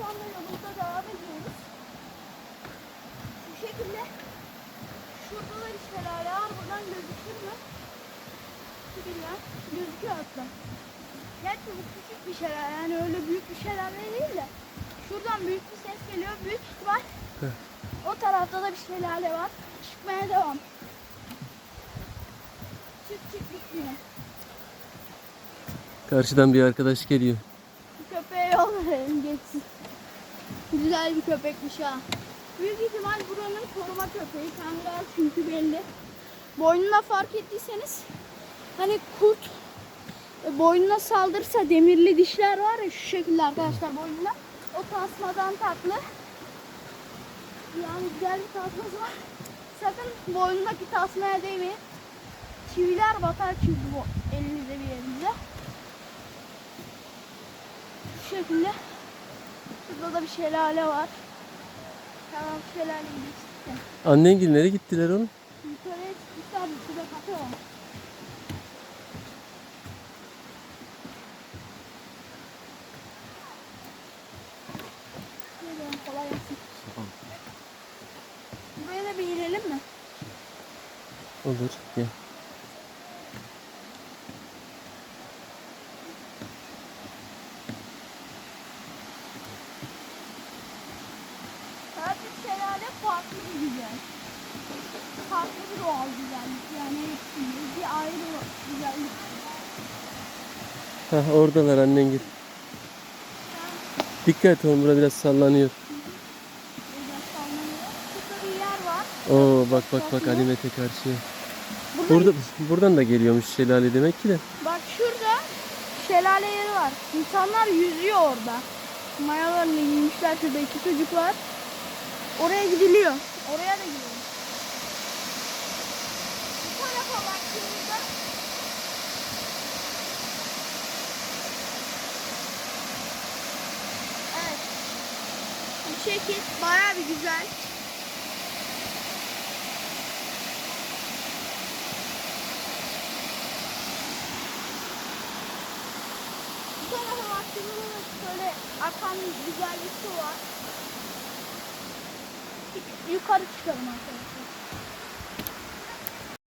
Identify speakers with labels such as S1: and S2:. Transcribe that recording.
S1: şu anda yolumuza devam ediyoruz. Şu şekilde şurada da bir şelale var. Buradan gözükür mü? Bilmem. Gözüküyor hatta. Gerçi bu küçük bir şelale. Yani öyle büyük bir şelale değil de. Şuradan büyük bir ses geliyor. Büyük ihtimal
S2: Heh.
S1: o tarafta da bir şelale var. Çıkmaya devam. Çık çık bitmiyor.
S2: Karşıdan bir arkadaş geliyor.
S1: Verelim geçsin. Güzel bir köpekmiş ha. Büyük ihtimal buranın koruma köpeği. Kangal çünkü belli. Boynuna fark ettiyseniz hani kurt e, boynuna saldırırsa demirli dişler var ya şu şekilde arkadaşlar boynuna. O tasmadan taklı. Yani güzel bir tasması var. Sakın boynundaki tasmaya değmeyin. Çiviler batar çünkü bu elinize bir yerinize. Şu şekilde. Şurada da bir şelale var. Tamam şelale geçtik.
S2: Annen nereye gittiler oğlum?
S1: Yukarıya çıkmışlar şurada kafe var. Kolay gelsin. Buraya da bir inelim mi?
S2: Olur. Gel.
S1: Her bir şelale farklı bir güzel. Farklı bir doğal güzellik. Yani bir ayrı güzellik.
S2: Hah oradalar annen git. Dikkat oğlum bura biraz sallanıyor.
S1: Burada.
S2: Oo bak bak bak Ali Mete karşıya. Burada, buradan da geliyormuş şelale demek ki de.
S1: Bak şurada şelale yeri var. İnsanlar yüzüyor orada. Mayalarını giymişler şurada iki çocuk var. Oraya gidiliyor. Oraya da gidiyor. Bu tarafa şekil bayağı bir güzel. Bu tarafa baktığımızda da şöyle akan güzel bir su var. Yukarı çıkalım arkadaşlar.